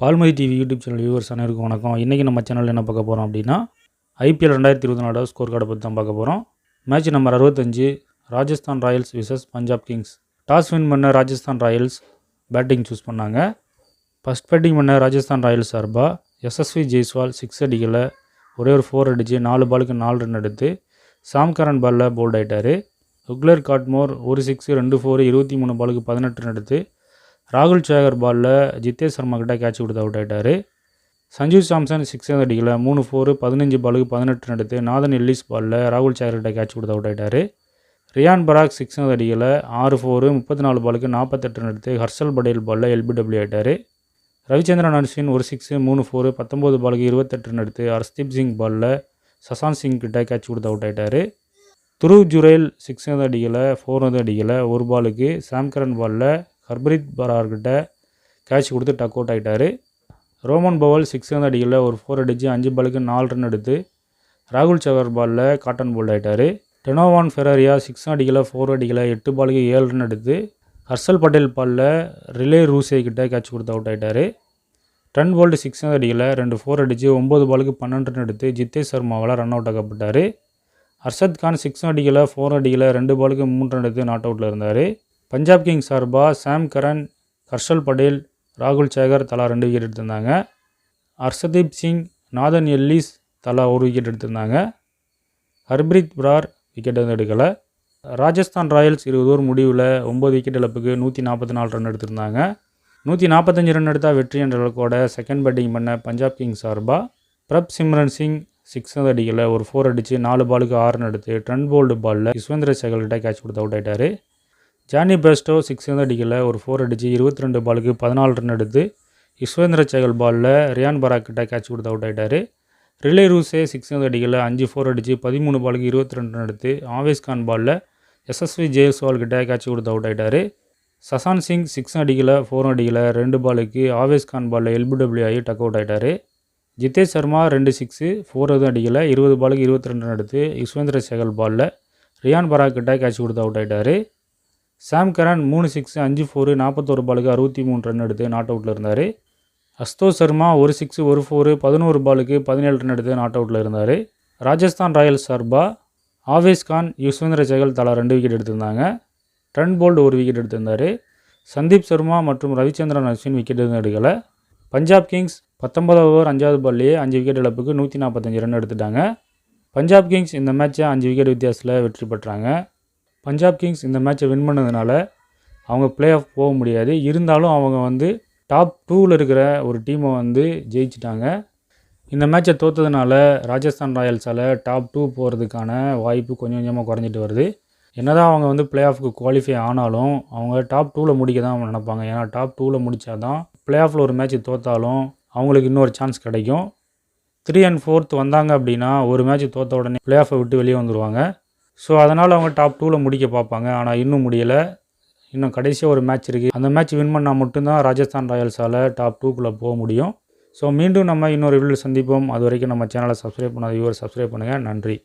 Palmathi TV YouTube channel viewers அனைவருக்கும் வணக்கம். இன்றைக்கி நம்ம சேனலில் என்ன பார்க்க போகிறோம் அப்படின்னா ஐபிஎல் ரெண்டாயிரத்தி இருபத்தி நாலோட ஸ்கோர் கார்டை பற்றி தான் பார்க்க போகிறோம் மேட்ச் நம்பர் அறுபத்தஞ்சு Rajasthan Royals versus Punjab Kings toss win பண்ண ராஜஸ்தான் ராயல்ஸ் பேட்டிங் சூஸ் பண்ணாங்க. ஃபஸ்ட் பேட்டிங் பண்ண ராஜஸ்தான் ராயல்ஸ் சார்பாக எஸ்எஸ்வி ஜெய்ஸ்வால் சிக்ஸ் அடிக்கல ஒரே ஒரு ஃபோர் அடித்து நாலு பாலுக்கு நாலு ரன் எடுத்து சாம்கரன் பாலில் போல்ட் ஆகிட்டார் உக்லர் காட்மோர் ஒரு சிக்ஸ் ரெண்டு ஃபோர் இருபத்தி மூணு பாலுக்கு பதினெட்டு ரன் எடுத்து ராகுல் சேகர் பாலில் ஜித்தேஷ் சர்மா கிட்ட கேட்ச் கொடுத்து அவுட் சஞ்சீவ் சாம்சன் சிக்ஸ் அடிக்கல மூணு ஃபோரு பதினஞ்சு பாலுக்கு பதினெட்டு எடுத்து நாதன் எல்லிஸ் பாலில் ராகுல் சேகர்கிட்ட கேட்ச் கொடுத்து அவுட் ரியான் பராக் சிக்ஸ் அடிக்கல ஆறு ஃபோரு முப்பத்தி நாலு பாலுக்கு நாற்பத்தெட்டு எடுத்து ஹர்ஷல் படேல் பாலில் எல்பிடபிள்யூ ஆயிட்டாரு. ரவிச்சந்திரன் அனுஷின் ஒரு சிக்ஸு மூணு ஃபோரு பத்தொம்போது பாலுக்கு இருபத்தெட்டு எடுத்து ஹர்ஷ்தீப் சிங் பாலில் சசாந்த் சிங் கிட்ட கேட்ச் கொடுத்து அவுட் ஆயிட்டாரு. துருவ் ஜுரேல் சிக்ஸ் அடிக்கல ஃபோர் வந்து அடிக்கல ஒரு பாலுக்கு சாம்கரன் பாலில் ஹர்ப்ரீத் பரார்கிட்ட கேட்ச் கொடுத்து டக் அவுட் ஆகிட்டார் ரோமன் பவல் சிக்ஸ் ஹண்ட் அடிக்கல ஒரு ஃபோர் அடித்து அஞ்சு பாலுக்கு நாலு ரன் எடுத்து ராகுல் சவர் பாலில் காட்டன் போல்ட் ஆகிட்டார் டெனோவான் ஃபெராரியா சிக்ஸ் அடிக்கல ஃபோர் அடிக்கல எட்டு பாலுக்கு ஏழு ரன் எடுத்து ஹர்ஷல் பட்டேல் பாலில் ரிலே ரூசே கிட்ட கேட்ச் கொடுத்து அவுட் ஆகிட்டார் டென் போல்டு சிக்ஸ் வந்து அடிக்கலை ரெண்டு ஃபோர் அடித்து ஒம்பது பாலுக்கு பன்னெண்டு ரன் எடுத்து ஜித்தேஷ் சர்மாவால் ரன் அவுட் ஆக்கப்பட்டார். ஹர்ஷத் கான் சிக்ஸும் அடிக்கலை ஃபோர் அடிக்கல ரெண்டு பாலுக்கு மூணு ரன் எடுத்து நாட் அவுட்டில் இருந்தார். பஞ்சாப் கிங்ஸ் சார்பாக சாம் கரன் ஹர்ஷல் படேல் ராகுல் சேகர் தலா ரெண்டு விக்கெட் எடுத்திருந்தாங்க. ஹர்ஷதீப் சிங் நாதன் எல்லிஸ் தலா ஒரு விக்கெட் எடுத்திருந்தாங்க. ஹர்பிரீத் பிரார் விக்கெட் வந்து எடுக்கலை. ராஜஸ்தான் ராயல்ஸ் இருபது ஓவர் முடிவில் ஒம்பது விக்கெட் இழப்புக்கு நூற்றி நாற்பத்தி நாலு ரன் எடுத்திருந்தாங்க. நூற்றி நாற்பத்தஞ்சு ரன் எடுத்தால் வெற்றி என்ற இலக்கோட செகண்ட் பேட்டிங் பண்ண பஞ்சாப் கிங்ஸ் சார்பாக பிரப் சிம்ரன் சிங் சிக்ஸ் வந்து அடிக்கலை ஒரு ஃபோர் அடித்து நாலு பாலுக்கு ஆறுன்னு எடுத்து ட்ரன் போல்டு பாலில் யுஸ்வேந்திர சேகர்கிட்ட கேட்ச் கொடுத்து அவுட் ஆகிட்டார் ஜானி பெஸ்டோ சிக்ஸ் வந்து அடிக்கலை ஒரு ஃபோர் அடித்து இருபத்தி ரெண்டு பாலுக்கு பதினாலு ரன் எடுத்து யுஸ்வேந்திர சேகல் பாலில் ரியான் பராக் கிட்ட கேட்ச் கொடுத்து அவுட் ஆயிட்டார். ரிலே ரூஸே சிக்ஸ் வந்து அடிக்கலை அஞ்சு ஃபோர் அடித்து பதிமூணு பாலுக்கு இருபத்தி ரெண்டு ரன் எடுத்து ஆவேஸ் கான் பாலில் எஸ்எஸ்வி ஜெயஸ்வால் கிட்ட கேட்ச் கொடுத்து அவுட் ஆகிட்டார் சசான் சிங் சிக்ஸும் அடிக்கலை ஃபோரும் அடிக்கலை ரெண்டு பாலுக்கு ஆவேஸ் கான் பாலில் எல்பிடபிள்யூ ஆகி டக் அவுட் ஆயிட்டார். ஜிதேஷ் சர்மா ரெண்டு சிக்ஸு ஃபோர் எதுவும் அடிக்கலை இருபது பாலுக்கு இருபத்தி ரெண்டு ரன் எடுத்து யுஸ்வேந்திர சேகல் பாலில் ரியான் பராக்கிட்ட கேட்ச் கொடுத்து அவுட் ஆகிட்டார் சாம் கரன் மூணு சிக்ஸு அஞ்சு ஃபோரு நாற்பத்தோரு பாலுக்கு அறுபத்தி மூணு ரன் எடுத்து நாட் அவுட்டில் இருந்தார். அஸ்தோ சர்மா ஒரு சிக்ஸு ஒரு ஃபோரு பதினோரு பாலுக்கு பதினேழு ரன் எடுத்து நாட் அவுட்டில் இருந்தார். ராஜஸ்தான் ராயல்ஸ் சார்பாக ஆவேஸ் கான் யுஸ்வேந்திர சேகல் தலா ரெண்டு விக்கெட் எடுத்திருந்தாங்க. ட்ரன் போல்டு ஒரு விக்கெட் எடுத்திருந்தார். சந்தீப் சர்மா மற்றும் ரவிச்சந்திரன் அஸ்வின் விக்கெட் எதுவும் எடுக்கலை. பஞ்சாப் கிங்ஸ் பத்தொன்பதாவது ஓவர் அஞ்சாவது பால்லையே அஞ்சு விக்கெட் இழப்புக்கு நூற்றி நாற்பத்தஞ்சு ரன் எடுத்துட்டாங்க. பஞ்சாப் கிங்ஸ் இந்த மேட்ச்சை அஞ்சு விக்கெட் வித்தியாசத்தில் வெற்றி பெற்றாங்க. பஞ்சாப் கிங்ஸ் இந்த மேட்ச்சை வின் பண்ணதுனால அவங்க பிளே ஆஃப் போக முடியாது. இருந்தாலும் அவங்க வந்து டாப் டூவில் இருக்கிற ஒரு டீமை வந்து ஜெயிச்சிட்டாங்க. இந்த மேட்ச்சை தோற்றதுனால ராஜஸ்தான் ராயல்ஸால் டாப் டூ போகிறதுக்கான வாய்ப்பு கொஞ்சம் கொஞ்சமாக குறைஞ்சிட்டு வருது. என்னதான் அவங்க வந்து பிளே ஆஃப்க்கு குவாலிஃபை ஆனாலும் அவங்க டாப் டூவில் முடிக்க தான் நினைப்பாங்க. ஏன்னா டாப் டூவில் முடித்தா தான் பிளே ஆஃபில் ஒரு மேட்ச் தோற்றாலும் அவங்களுக்கு இன்னொரு சான்ஸ் கிடைக்கும். த்ரீ அண்ட் ஃபோர்த் வந்தாங்க அப்படின்னா ஒரு மேட்ச் தோற்ற உடனே பிளே ஆஃபை விட்டு வெளியே வந்துடுவாங்க ஸோ அதனால் அவங்க டாப் டூவில் முடிக்க பார்ப்பாங்க. ஆனால் இன்னும் முடியலை. இன்னும் கடைசியாக ஒரு மேட்ச் இருக்குது அந்த மேட்ச் வின் பண்ணால் மட்டும்தான் ராஜஸ்தான் ராயல்ஸால் டாப் டூக்குள்ளே போக முடியும். ஸோ மீண்டும் நம்ம இன்னொரு வீடியோ சந்திப்போம். அது வரைக்கும் நம்ம சேனலை சப்ஸ்கிரைப் பண்ணாத வியூவர் சப்ஸ்கிரைப் பண்ணுங்கள் நன்றி.